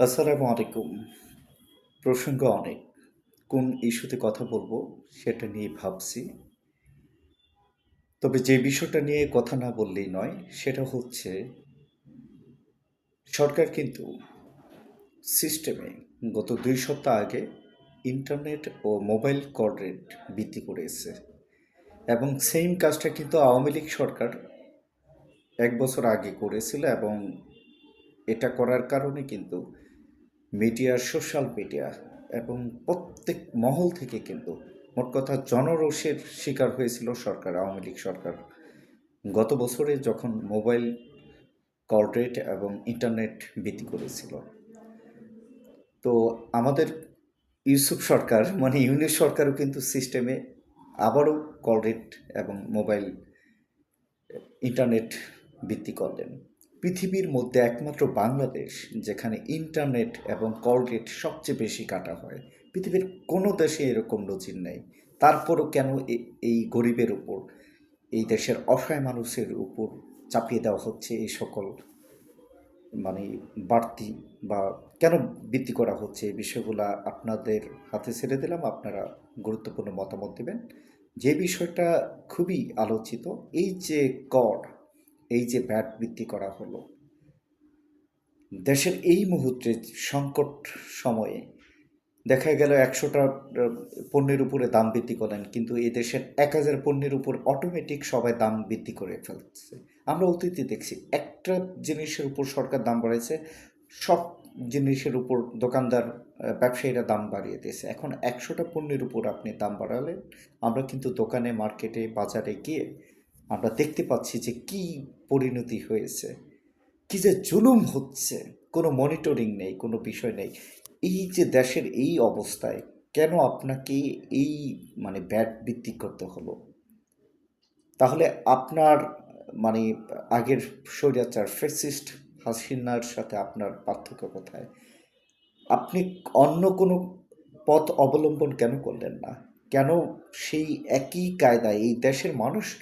আসসালামু আলাইকুম প্রসঙ্গ অনেক। কোন ইস্যুতে কথা বলব সেটা নিয়ে ভাবছি। তবে যে বিষয়টা নিয়ে কথা না বললেই নয়, সেটা হচ্ছে সরকার কিন্তু সিস্টেমে গত দুই সপ্তাহ আগে ইন্টারনেট ও মোবাইল কল রেট বৃদ্ধি করেছে এবং সেম কাজটা কিন্তু আওয়ামী লীগ সরকার এক বছর আগে করেছিল এবং এটা করার কারণে কিন্তু মিডিয়া, সোশ্যাল মিডিয়া এবং প্রত্যেক মহল থেকে কিন্তু মোট কথা জনরোষের শিকার হয়েছিল সরকার, আওয়ামী লীগ সরকার। গত বছরে যখন মোবাইল কল রেট এবং ইন্টারনেট বৃদ্ধি করেছিল। তো আমাদের ইউসুফ সরকার মানে ইউনিট সরকারও কিন্তু সিস্টেমে আবারও কল রেট এবং মোবাইল, ইন্টারনেট বৃদ্ধি করলেন। পৃথিবীর মধ্যে একমাত্র বাংলাদেশ, যেখানে ইন্টারনেট এবং কল রেট সবচেয়ে বেশি কাটা হয়। পৃথিবীর কোনো দেশে এরকম নজির নেই। তারপরও কেন এই গরিবের উপর, এই দেশের অসহায় মানুষের উপর চাপিয়ে দেওয়া হচ্ছে এই সকল মানে বাড়তি বা কেন বৃদ্ধি করা হচ্ছে এই বিষয়গুলো আপনাদের হাতে ছেড়ে দিলাম। আপনারা গুরুত্বপূর্ণ মতামত দেবেন। যে বিষয়টা খুবই আলোচিত, এই যে কর এই যে ভ্যাট বৃদ্ধি করা হলো, দেশের এই মুহূর্তে সংকট সময়ে দেখা গেল একশোটা পণ্যের উপরে দাম বৃদ্ধি করেন কিন্তু এই দেশের এক হাজার পণ্যের উপর অটোমেটিক সবাই দাম বৃদ্ধি করে ফেলছে। আমরা অতীতে দেখছি একটা জিনিসের উপর সরকার দাম বাড়াইছে, সব জিনিসের উপর দোকানদার ব্যবসায়ীরা দাম বাড়িয়ে দিয়েছে। এখন একশোটা পণ্যের উপর আপনি দাম বাড়ালেন, আমরা কিন্তু দোকানে, মার্কেটে, বাজারে গিয়ে আমরা দেখতে পাচ্ছি যে কি পরিণতি হয়েছে, কি যে জুলুম হচ্ছে, কোনো মনিটরিং নেই, কোনো বিষয় নেই। এই যে দেশের এই অবস্থায় কেন আপনাকে এই মানে ব্যাট বৃদ্ধি করতে হলো? তাহলে আপনার মানে আগের স্বৈরাচার ফেসিস্ট হাসিনার সাথে আপনার পার্থক্য কোথায়? আপনি অন্য কোনো পথ অবলম্বন কেন করলেন না? কেন সেই একই কায়দায় এই দেশের মানুষ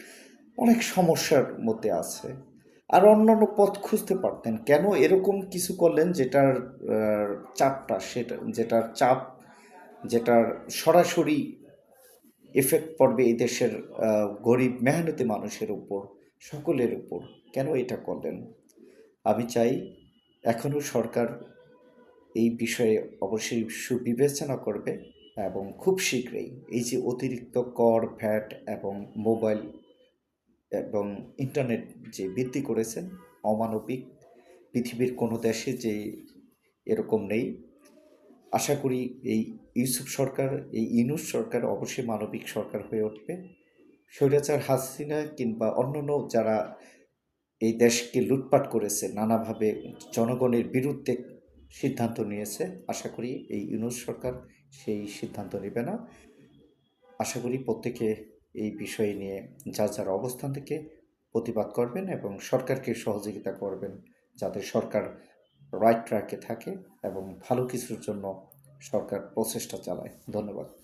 অনেক সমস্যার মধ্যে আছে। আর অন্যান্য পথ খুঁজতে পারতেন। কেন এরকম কিছু করলেন যেটার চাপটা সেটা, যেটার চাপ, যেটার সরাসরি এফেক্ট পড়বে এই দেশের গরিব, মেহনতি মানুষের উপর, সকলের উপর। কেন এটা করলেন? আমি চাই এখনও সরকার এই বিষয়ে অবশ্যই সুবিবেচনা করবে এবং খুব শীঘ্রই এই যে অতিরিক্ত কর, ভ্যাট এবং মোবাইল এবং ইন্টারনেট যে বৃদ্ধি করেছেন অমানবিক পৃথিবীর কোনো দেশে যে এরকম নেই। আশা করি এই ইউসুফ সরকার, এই ইনুস সরকার অবশ্যই মানবিক সরকার হয়ে উঠবে। স্বৈরাচার হাসিনা কিংবা অন্যান্য যারা এই দেশকে লুটপাট করেছে, নানাভাবে জনগণের বিরুদ্ধে সিদ্ধান্ত নিয়েছে, আশা করি এই ইউনুস সরকার সেই সিদ্ধান্ত নেবে না। আশা করি প্রত্যেকে এই বিষয় নিয়ে যা যার অবস্থান থেকে প্রতিবাদ করবেন এবং সরকারকে সহযোগিতা করবেন যাতে সরকার রাইট ট্র্যাকে থাকে এবং ভালো কিছুর জন্য সরকার প্রচেষ্টা চালায়। ধন্যবাদ।